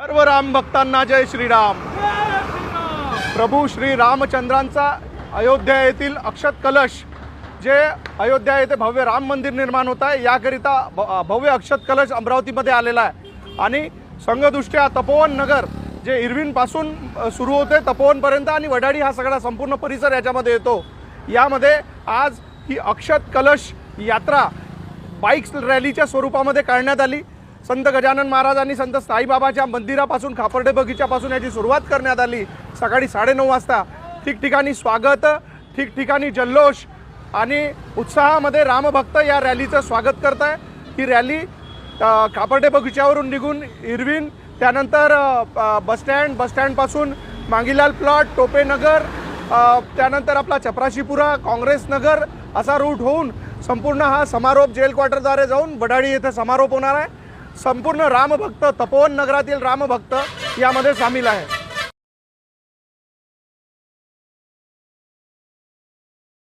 सर्व राम भक्तांना जय श्रीराम. प्रभू श्री रामचंद्रांचा अयोध्या येथील अक्षत कलश जे अयोध्या येथे भव्य राम मंदिर निर्माण होत आहे याकरिता भ- भव्य अक्षत कलश अमरावतीमध्ये आलेला आहे. आणि संघदृष्ट्या तपोवन नगर जे इरविनपासून सुरू होते तपोवनपर्यंत आणि वडाडी हा सगळा संपूर्ण परिसर याच्यामध्ये येतो. यामध्ये आज ही अक्षत कलश यात्रा बाईक्स रॅलीच्या स्वरूपामध्ये काढण्यात आली. संत गजानन महाराज आणि संत साईबाबाच्या मंदिरापासून खापर्डे बगीच्यापासून याची सुरुवात करण्यात आली. सकाळी साडेनऊ वाजता ठिकठिकाणी स्वागत ठिकठिकाणी जल्लोष आणि उत्साहामध्ये रामभक्त या रॅलीचं स्वागत करत आहे ही रॅली खापर्डे बगीच्यावरून निघून इरविन त्यानंतर बसस्टँड बसस्टँडपासून मांगीलाल प्लॉट टोपेनगर त्यानंतर आपला चपराशीपुरा काँग्रेस नगर असा रूट होऊन संपूर्ण हा समारोप जेल क्वार्टरद्वारे जाऊन बडाळी येथे समारोप होणार आहे. संपूर्ण रामभक्त तपोवन नगरातील रामभक्त यामध्ये सामील आहे.